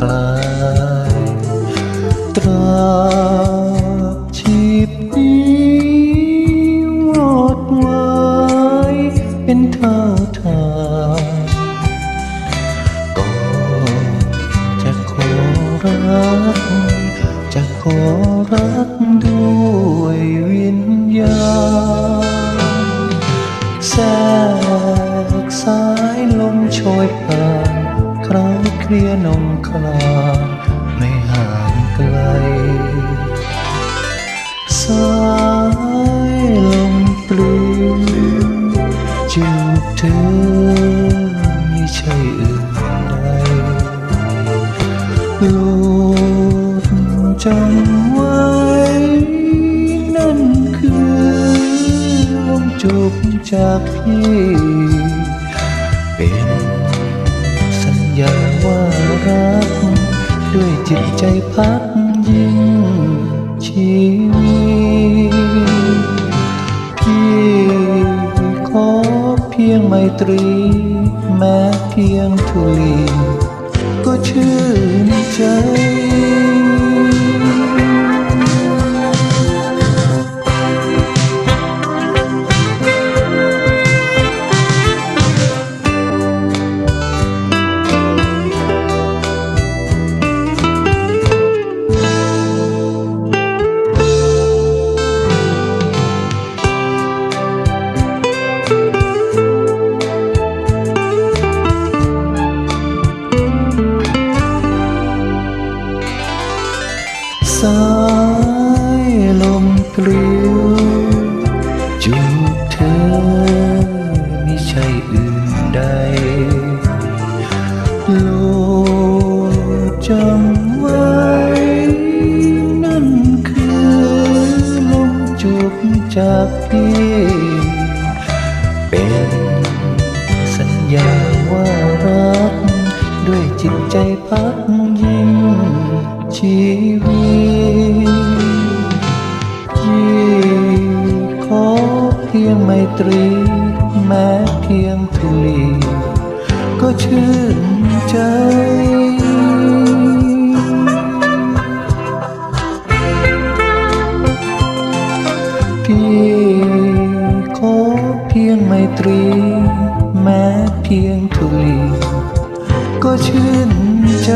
ខ្លាយត្រង់ ลียนงคลาไม่ห่างไกล สายลมปลิวจูบเธอไม่ใช่อื่นใดโลดจำไว้นั่นคือลมจูบจากพี่ ชีวิตพี่ขอเพียงไมตรี แม้เพียงทุลี ก็ชื่น ายลมปลิวจูบเธอไม่ใช่อื่นใด โลดจำไว้ นั่นคือลมจูบจากพี่เป็นสัญญาว่ารัก ด้วยจิตใจพักยิ่ง ชีวิตที่ขอเพียงไมตรีแม้เพียงทุลีก็ชื่นใจพี่ขอเพียงไมตรี แม้เพียงทุลีก็ชื่นใจ